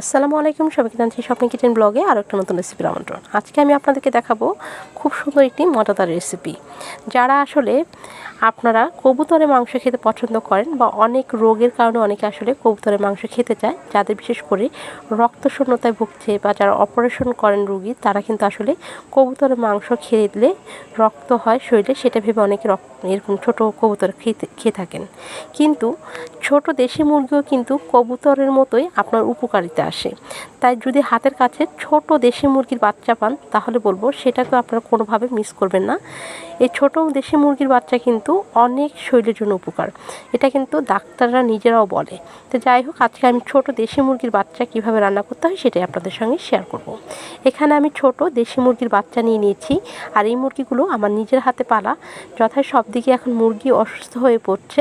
আসসালামু আলাইকুম, সবাইকে জানছি শপিং কিচেন ব্লগে আরও একটা নতুন রেসিপির আমন্ত্রণ। আজকে আমি আপনাদেরকে দেখাবো খুব সুন্দর একটি মজাদার রেসিপি যারা আসলে আপনারা কবুতরের মাংস খেতে পছন্দ করেন বা অনেক রোগের কারণে অনেকে আসলে কবুতরের মাংস খেতে চায়, যাদের বিশেষ করে রক্তশূন্যতায় ভুগছে বা যারা অপারেশন করেন রুগী, তারা কিন্তু আসলে কবুতরের মাংস খেয়ে দিলে রক্ত হয় শরীরে, সেটা ভেবে অনেকে রক্ত এরকম ছোটো কবুতর খেতে, খেয়ে থাকেন। কিন্তু ছোট দেশি মুরগিও কিন্তু কবুতরের মতোই আপনার উপকারিতা আসে। তাই যদি হাতের কাছে ছোট দেশি মুরগির বাচ্চা পান, তাহলে বলব সেটাকে আপনারা কোনোভাবে মিস করবেন না। এই ছোট দেশি মুরগির বাচ্চা কিন্তু অনেক শরীরের জন্য উপকার। এটা কিন্তু ডাক্তাররা নিজেরাও বলে। তো যাই হোক, আজকে আমি ছোট দেশি মুরগির বাচ্চা কীভাবে রান্না করতে হয় সেটাই আপনাদের সঙ্গে শেয়ার করব। এখানে আমি ছোট দেশি মুরগির বাচ্চা নিয়ে নিয়েছি আর এই মুরগিগুলো আমার নিজের হাতে পালা। যথায় সব দিকে এখন মুরগি অসুস্থ হয়ে পড়ছে।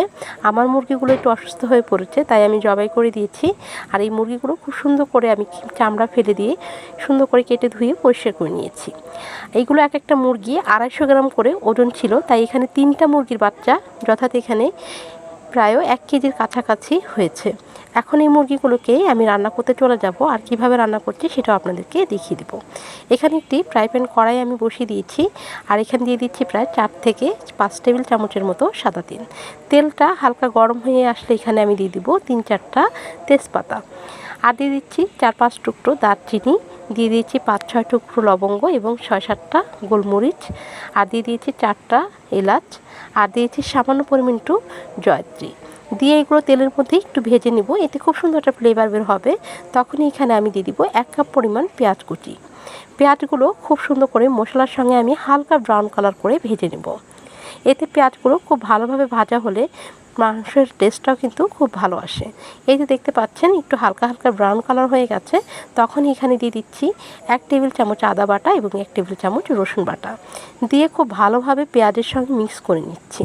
আমার মুরগিগুলো একটু অসুস্থ হয়ে পড়েছে, তাই আমি জবাই করে দিয়েছি। আর এই মুরগিগুলো খুব সুন্দর করে আমি চামড়া ফেলে দিয়ে সুন্দর করে কেটে ধুয়ে পরিষ্কার করে নিয়েছি। এইগুলো এক একটা মুরগি আড়াইশো গ্রাম করে ওজন ছিল, তাই এখানে তিনটা মুরগির বাচ্চা যথাৎ এখানে প্রায় এক কেজির কাছাকাছি হয়েছে। এখন এই মুরগিগুলোকে আমি রান্না করতে চলে যাব আর কীভাবে রান্না করছি সেটাও আপনাদেরকে দেখিয়ে দেবো। এখানে একটি ফ্রাই প্যান কড়াই আমি বসিয়ে দিয়েছি আর এখানে দিয়ে দিচ্ছি প্রায় চার থেকে পাঁচ টেবিল চামচের মতো সাদা তেল। তেলটা হালকা গরম হয়ে আসলে এখানে আমি দিয়ে দিব তিন চারটা তেজপাতা। আর দিয়ে দিচ্ছি চার পাঁচ টুকরো দারচিনি, দিয়ে দিয়েছি পাঁচ ছয় টুকরো লবঙ্গ এবং ছয় সাতটা গোলমরিচ, আর দিয়ে দিয়েছি চারটা এলাচ, আর দিয়েছি সামান্য পরিমাণ একটু জয়ত্রী। দিয়ে এগুলো তেলের মধ্যে একটু ভেজে নিব, এতে খুব সুন্দর একটা ফ্লেভার বের হবে। তখনই এখানে আমি দিয়ে দিব এক কাপ পরিমাণ পেঁয়াজ কুচি। পেঁয়াজগুলো খুব সুন্দর করে মশলার সঙ্গে আমি হালকা ব্রাউন কালার করে ভেজে নেব। এতে পেঁয়াজগুলো খুব ভালোভাবে ভাজা হলে মাংসের টেস্টটাও কিন্তু খুব ভালো আসে। এই যে দেখতে পাচ্ছেন, একটু হালকা হালকা ব্রাউন কালার হয়ে গেছে। তখন এখানে দিয়ে দিচ্ছি এক টেবিল চামচ আদা বাটা এবং এক টেবিল চামচ রসুন বাটা। দিয়ে খুব ভালোভাবে পেঁয়াজের সঙ্গে মিক্স করে নিচ্ছি।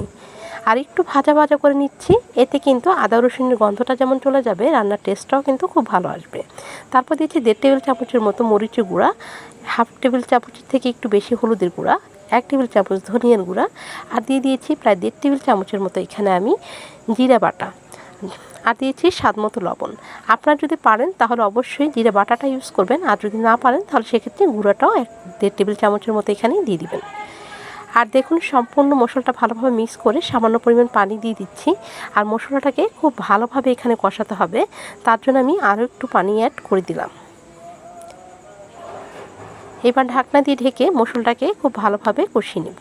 আর একটু ভাজা ভাজা করে নিচ্ছি। এতে কিন্তু আদা রসুনের গন্ধটা যেমন চলে যাবে, রান্নার টেস্টটাও কিন্তু খুব ভালো আসবে। তারপর দিচ্ছি দেড় টেবিল চামচের মতো মরিচের গুঁড়া হাফ টেবিল চামচের থেকে একটু বেশি হলুদের গুঁড়া এক টেবিল চামচ ধনিয়ার গুঁড়া আর দিয়ে দিয়েছি প্রায় দেড় টেবিল চামচের মতো এখানে আমি জিরা বাটা। আর দিয়েছি স্বাদ মতো লবণ। আপনারা যদি পারেন তাহলে অবশ্যই জিরা বাটাটা ইউজ করবেন। আর যদি না পারেন তাহলে সেক্ষেত্রে গুঁড়াটাও এক দেড় টেবিল চামচের মতো এখানে দিয়ে দিবেন। আর দেখুন সম্পূর্ণ মশলাটা ভালোভাবে মিক্স করে সামান্য পরিমাণ পানি দিয়ে দিচ্ছি। আর মশলাটাকে খুব ভালোভাবে এখানে কষাতে হবে। তার জন্য আমি আরও একটু পানি অ্যাড করে দিলাম। এবার ঢাকনা দিয়ে ঢেকে মশলাটাকে খুব ভালোভাবে কষিয়ে নেব।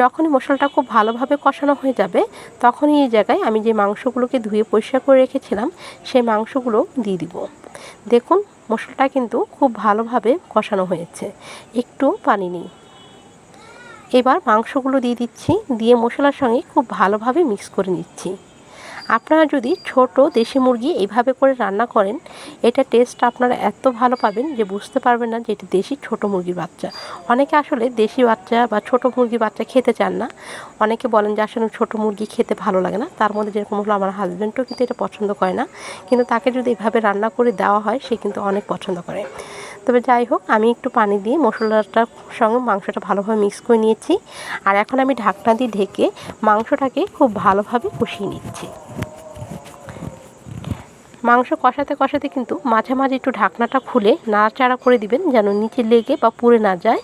যখনই মশলাটা খুব ভালোভাবে কষানো হয়ে যাবে, তখনই এই জায়গায় আমি যে মাংসগুলোকে ধুয়ে পরিষ্কার করে রেখেছিলাম, সেই মাংসগুলো দিয়ে দিব। দেখুন, মশলাটা কিন্তু খুব ভালোভাবে কষানো হয়েছে। একটু পানি নেই এবার মাংসগুলো দিয়ে দিচ্ছি, দিয়ে মশলার সঙ্গে খুব ভালোভাবে মিক্স করে নিচ্ছি। আপনারা যদি ছোট দেশি মুরগি এইভাবে করে রান্না করেন, এটা টেস্ট আপনারা এত ভালো পাবেন যে বুঝতে পারবেন না যে এটি দেশি ছোট মুরগির বাচ্চা। অনেকে আসলে দেশি বাচ্চা বা ছোট মুরগির বাচ্চা খেতে চান না। অনেকে বলেন যে আসলে ছোট মুরগি খেতে ভালো লাগে না। তার মধ্যে যেরকম হলো আমার হাজব্যান্ডও কিন্তু এটা পছন্দ করে না। কিন্তু তাকে যদি এভাবে রান্না করে দেওয়া হয়, সে কিন্তু অনেক পছন্দ করে। তবে যাই হোক, আমি একটু পানি দিয়ে মশলাটার সঙ্গে মাংসটা ভালোভাবে মিক্স করে নিয়েছি। আর এখন আমি ঢাকনা দিয়ে ঢেকে মাংসটাকে খুব ভালোভাবে কষিয়ে নিচ্ছি। মাংস কষাতে কষাতে কিন্তু মাঝে মাঝে একটু ঢাকনাটা খুলে নাড়াচাড়া করে দিবেন, যেন নিচে লেগে বা পুড়ে না যায়।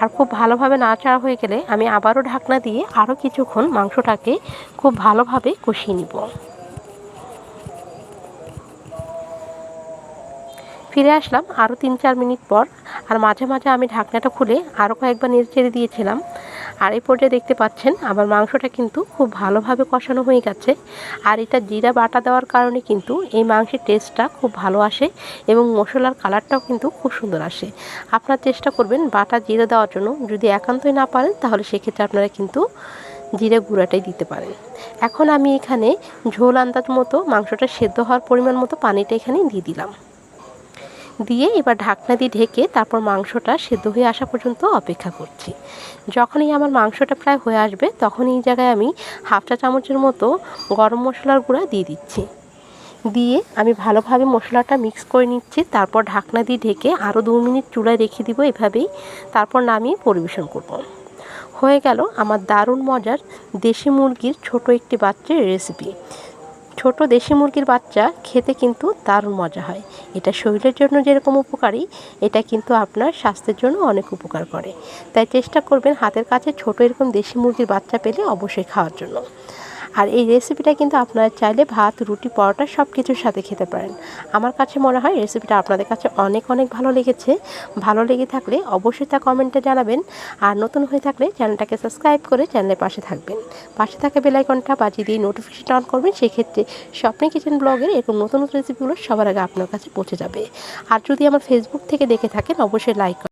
আর খুব ভালোভাবে নাড়াচাড়া হয়ে গেলে আমি আবারও ঢাকনা দিয়ে আরও কিছুক্ষণ মাংসটাকে খুব ভালোভাবে কষিয়ে নিব। ফিরে আসলাম আরও তিন চার মিনিট পর, আর মাঝে মাঝে আমি ঢাকনাটা খুলে আরও কয়েকবার নেড়ে চেড়ে দিয়েছিলাম। আর এই পর্যায়ে দেখতে পাচ্ছেন, আমার মাংসটা কিন্তু খুব ভালোভাবে কষানো হয়ে গেছে, আর এটা জিরা বাটা দেওয়ার কারণে কিন্তু এই মাংসের টেস্টটা খুব ভালো আসে এবং মশলার কালারটাও কিন্তু খুব সুন্দর আসে। আপনারা চেষ্টা করবেন বাটা জিরা দেওয়ার জন্য, যদি একান্তই না পারেন তাহলে সেক্ষেত্রে আপনারা কিন্তু জিরে গুঁড়াটাই দিতে পারেন। এখন আমি এখানে ঝোল আন্দাজ মতো মাংসটা সেদ্ধ হওয়ার পরিমাণ মতো পানিটা এখানে দিয়ে দিলাম। দিয়ে এবার ঢাকনা দিয়ে ঢেকে তারপর মাংসটা সেদ্ধ হয়ে আসা পর্যন্ত অপেক্ষা করছি। যখনই আমার মাংসটা প্রায় হয়ে আসবে তখন এই জায়গায় আমি হাফ চা চামচের মতো গরম মশলার গুঁড়া দিয়ে দিচ্ছি। দিয়ে আমি ভালোভাবে মশলাটা মিক্স করে নিচ্ছি, তারপর ঢাকনা দিয়ে ঢেকে আরও দু মিনিট চুলায় রেখে দিব এভাবেই, তারপর নামিয়ে পরিবেশন করব। হয়ে গেল আমার দারুণ মজার দেশি মুরগির ছোট একটি বাচ্চার রেসিপি ছোট দেশি মুরগির বাচ্চা খেতে কিন্তু দারুণ মজা হয়। এটা শরীরের জন্য যেরকম উপকারী, এটা কিন্তু আপনার স্বাস্থ্যের জন্য অনেক উপকার করে। তাই চেষ্টা করবেন হাতের কাছে ছোট এরকম দেশি মুরগির বাচ্চা পেলে অবশ্যই খাওয়ার জন্য। আর এই রেসিপিটা কিন্তু আপনারা চাইলে ভাত, রুটি, পরোটা সব কিছুর সাথে খেতে পারেন। আমার কাছে মনে হয় রেসিপিটা আপনাদের কাছে অনেক অনেক ভালো লেগেছে। ভালো লেগে থাকলে অবশ্যই তা কমেন্টে জানাবেন। আর নতুন হয়ে থাকলে চ্যানেলটাকে সাবস্ক্রাইব করে চ্যানেলের পাশে থাকবেন। পাশে থাকা বেলাইকনটা বাজিয়ে দিয়ে নোটিফিকেশন অন করবেন, সেক্ষেত্রে স্বপ্নে কিচেন ব্লগের এরকম নতুন নতুন রেসিপিগুলো সবার আগে আপনার কাছে পৌঁছে যাবে। আর যদি আমার ফেসবুক থেকে দেখে থাকেন, অবশ্যই লাইক